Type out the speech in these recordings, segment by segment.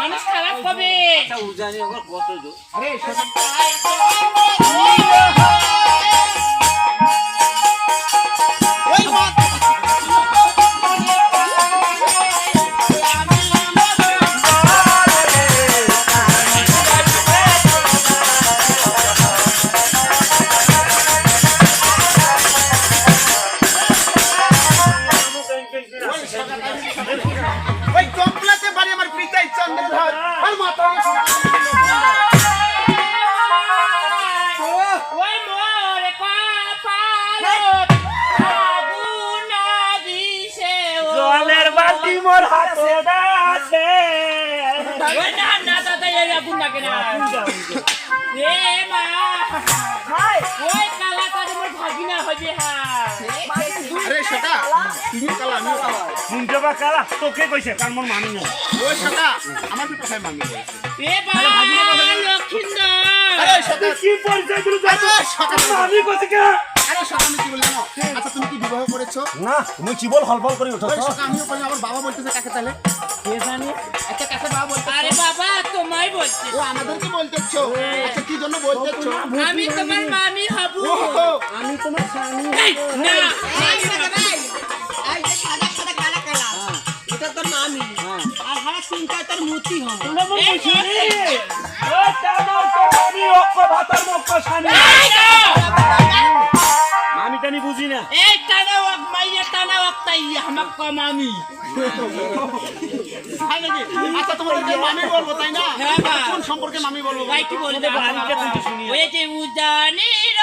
মানুষ খারাপ হবে। আচ্ছা উজানি আমার কত আরে ওই মা ওই কমপ্লাতে বাড়ি আমার পিতাই চন্দ্রধর আর মাথা ওই মোর কপালত আগুন দিছে ও। জলের বালতি মোর হাতে আছে। না না দাদা এই আগুন লাগে না। এ মা ওই কালা কাজে মোর ভাগিনা হবে হা আরে সেটা তুমি কালা আমিও কালা শুনতে বা কালা? তোকে কইছে কার মোর মানি না ওই সেটা আমার তো কোথায় মামি এ বাবা লক্ষিন্দর আরে সেটা কি পরিচয় দিল সেটা আমি কইছি কে আরে সেটা আমি কি বলি আচ্ছা তুমি কি বিবাহ করেছ না তুমি কি বল হলফল করে ওই উঠছো সেটা আমিও করি আমার বাবা বলতেছে কাকে তাহলে কে জানি? আচ্ছা বাবা বলতে আরে বাবা তোমায় বলছি ও আমাদেরকে বলতেছো? আচ্ছা কি জন্য বলতেছো? আমি তোমার মামি হব। আমি তোমার স্বামী না। স্বামী এই না! আমি টানি বুঝি না। এই টানা ওয়াক মাইয়া টানা ওয়াক তাই আমাক কম আমি আচ্ছা তোমাদেরকে মামি বলব তাই না? হ্যাঁ, কোন সম্পর্কে মামি বলব ভাই কি তোমাদের শুনি। ওই যে উজানির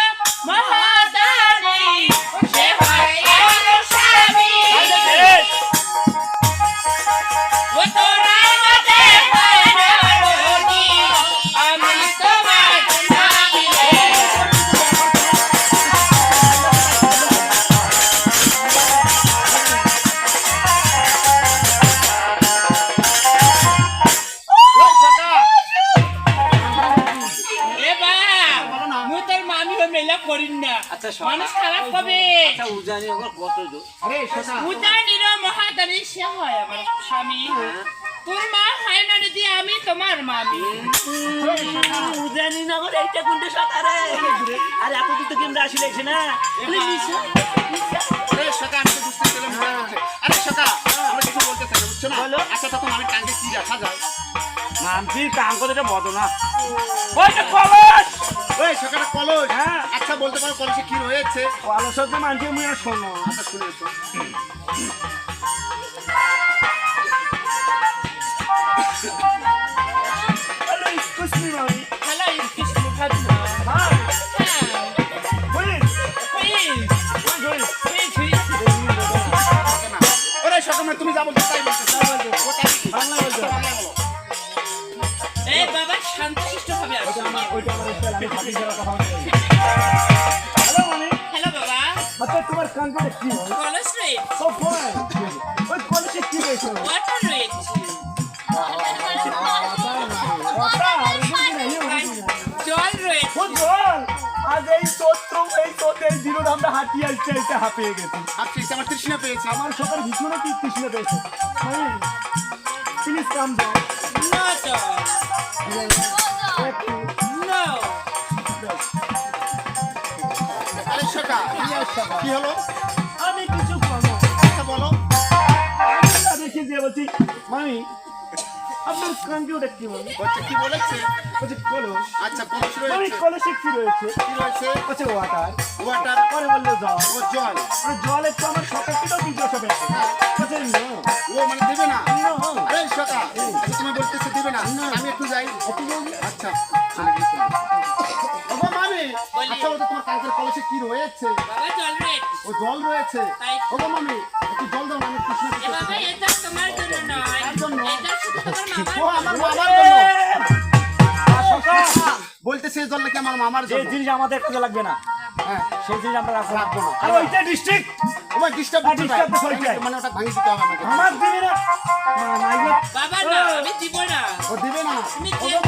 মহাদানি সে হয় আচ্ছা, মানুষ খারাপ হবে। আচ্ছা উজানি আমার কত দূর? আরে সেটা উজানির মহাদানি সে হয় আমার স্বামী। তোর মা হয় না দিদি আমি তোমার মামি উজানি নগর এইটা কোনটা সাঁতারে আরে এত দূর আসি লাগছে না? আরে আমি তো বুঝতে পেলাম আরে সেটা আমরা কিছু বলতে চাই না বুঝছ না? আচ্ছা তখন আমি টাঙ্গে কি রাখা যায়? নামছি কাঙ্ক এটা বদ না ওইটা কলস! ওই সেখানে কলস। হ্যাঁ। আচ্ছা বলতে পারো কলসে কি রয়েছে? কলস হচ্ছে মুই আর শোনো। আচ্ছা শুনেছো হ্যালো হ্যালো বাবা। আচ্ছা তোমার কাঙ্কটা কি হয় কলস রয়েছে সব ফাইন ওই কলেজে কি রয়েছে? ওয়াটার রয়েছে আর বুঝি না জল! রয়েছে জল আজ এই চৈত্র এই চৈত্র এই দিন আমরা হাঁটি আসতে আসতে হাঁপিয়ে গেছি। আচ্ছা আমার তৃষ্ণা পেয়েছে। আমার সকাল ভীষণ কি কৃষ্ণ পেয়েছে? প্লিজ কাম সেটা কি হলো আমি কিছু করব আচ্ছা বলো কি বলছে বলেছে কলস আচ্ছা কলস রয়েছে ওয়াটার ওয়াটার পরে জল ও জল আর জলের তো আমার সকাল বলছে না ও মানে দেবে না আরে সেটা না আমি একটু যাই। আচ্ছা চলে গেছি। ওগো মামি আচ্ছা বলতো তোমার কালকের কলসে কি রয়েছে? বাবা জল রয়েছে। ও জল রয়েছে? তাই। মামি একটু জল দাও আমি কৃষ্ণ বাবা এটা তোমার জন্য নয়। এটা শুধু তোমার ও আমার জন্য। জন্য। বলতেছে এই জল নাকি আমার মামার যে জিনিস আমাদের কাজে লাগবে না। হ্যাঁ। সেই জিনিস আমরা রাখব না। আর ওইটা ডিস্ট্রিক্ট ডিস্টার্ব হ্যাঁ। মানে ওটা ভাঙি দিতে হবে আমাকে। আমার দিবি না বাবা দিবে